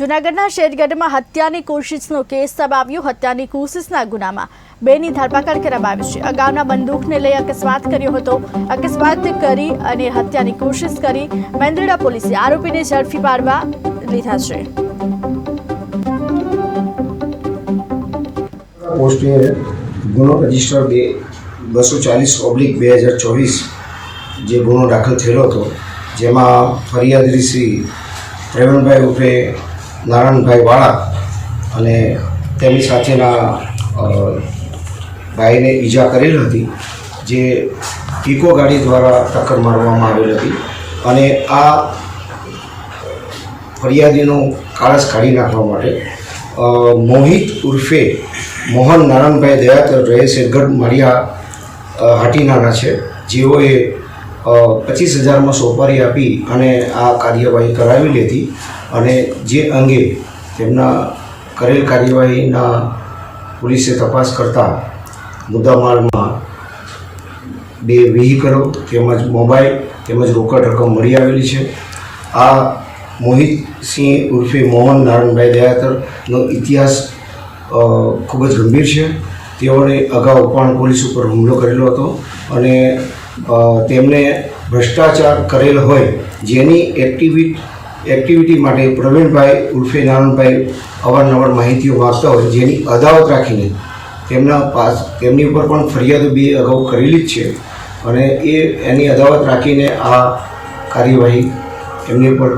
જૂનાગઢના શેરગઢમાં હત્યાની કોશિશનો કેસ સામે હત્યાની કોશિશના ગુનામાં બેની ધરપકડ કરવામાં આવી છે. અગાઉના બંદૂકને લઈ અકસ્માત કર્યો હતો. અકસ્માત કરી અને હત્યાની કોશિશ કરી મેંદરડા પોલીસે આરોપીને ઝડપી પાડવા લીધા છે. પોસ્ટે ગુનો રજિસ્ટર બે, બસો ચાલીસ ઓબ્લિક બે હજાર ચોવીસ જે ગુનો દાખલ થયેલો હતો, જેમાં ફરિયાદી શ્રી પ્રવીણભાઈ ઉર્ફે નારાયણભાઈ વાળા અને તેમની સાથેના ભાઈને ઈજા કરેલ હતી, જે ઇકો ગાડી દ્વારા ટક્કર મારવામાં આવેલ હતી અને આ ફરિયાદીનો કાળસ કાઢી નાખવા માટે મોહિત ઉર્ફે મોહન નારાયણભાઈ દયાતર રહે છે ગઢ માળિયા હાટીનાના છે. જેઓએ પચીસ હજારમાં સોપારી આપી અને આ કાર્યવાહી કરાવેલી હતી અને જે અંગે તેમના કરેલ કાર્યવાહીના પોલીસે તપાસ કરતા મુદ્દામાલમાં બે વ્હીકલો તેમજ મોબાઈલ તેમજ રોકડ રકમ મળી આવેલી છે. આ મોહિત સિંહ ઉર્ફે મોહન નારાયણભાઈ દયાતરનો ઇતિહાસ ખૂબ જ ગંભીર છે. તેઓને અગાઉ પણ પોલીસ ઉપર હુમલો કરેલો હતો અને અ, તેમને ભ્રષ્ટાચાર કરેલ હોય જેની એક્ટિવિટ એક્ટિવિટી માટે પ્રવીણભાઈ ઉર્ફે નારણભાઈ અવારનવાર માહિતીઓ વાંચતા હોય જેની અદાવત રાખીને તેમના પાસ તેમની ઉપર પણ ફરિયાદો બે અગાઉ કરેલી જ છે. અને એ એની અદાવત રાખીને આ કાર્યવાહી એમની ઉપર